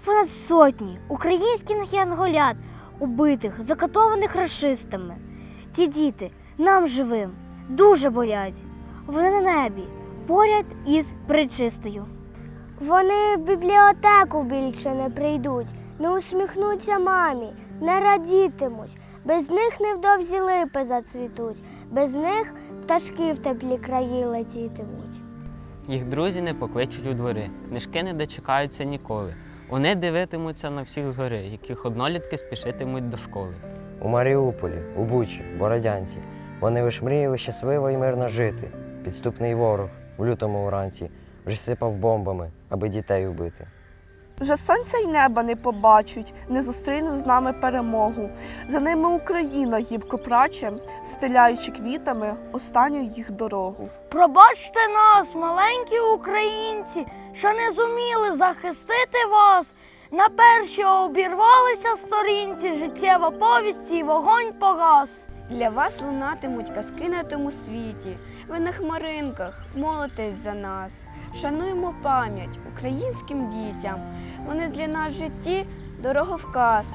Їх понад сотні українських янголят, убитих, закатованих рашистами. Ті діти нам живим дуже болять. Вони на небі, поряд із причистою. Вони в бібліотеку більше не прийдуть, не усміхнуться мамі, не радітимуть. Без них невдовзі липи зацвітуть, без них пташки в теплі краї летітимуть. Їх друзі не покличуть у двори, книжки не дочекаються ніколи. Вони дивитимуться на всіх згори, яких однолітки спішитимуть до школи. У Маріуполі, у Бучі, Бородянці. Вони лиш мріяли щасливо і мирно жити. Підступний ворог у лютому вранці вже сипав бомбами, аби дітей убити. Вже сонця й неба не побачать, не зустрінуть з нами перемогу. За ними Україна гібко праче, стеляючи квітами останню їх дорогу. Пробачте нас, маленькі українці, що не зуміли захистити вас. На перші обірвалися сторінці, життєва повісті і вогонь погас. Для вас лунатимуть казки на тому світі. Ви на хмаринках молитесь за нас. Шануємо пам'ять українським дітям. Вони для нас в житті дороговказ.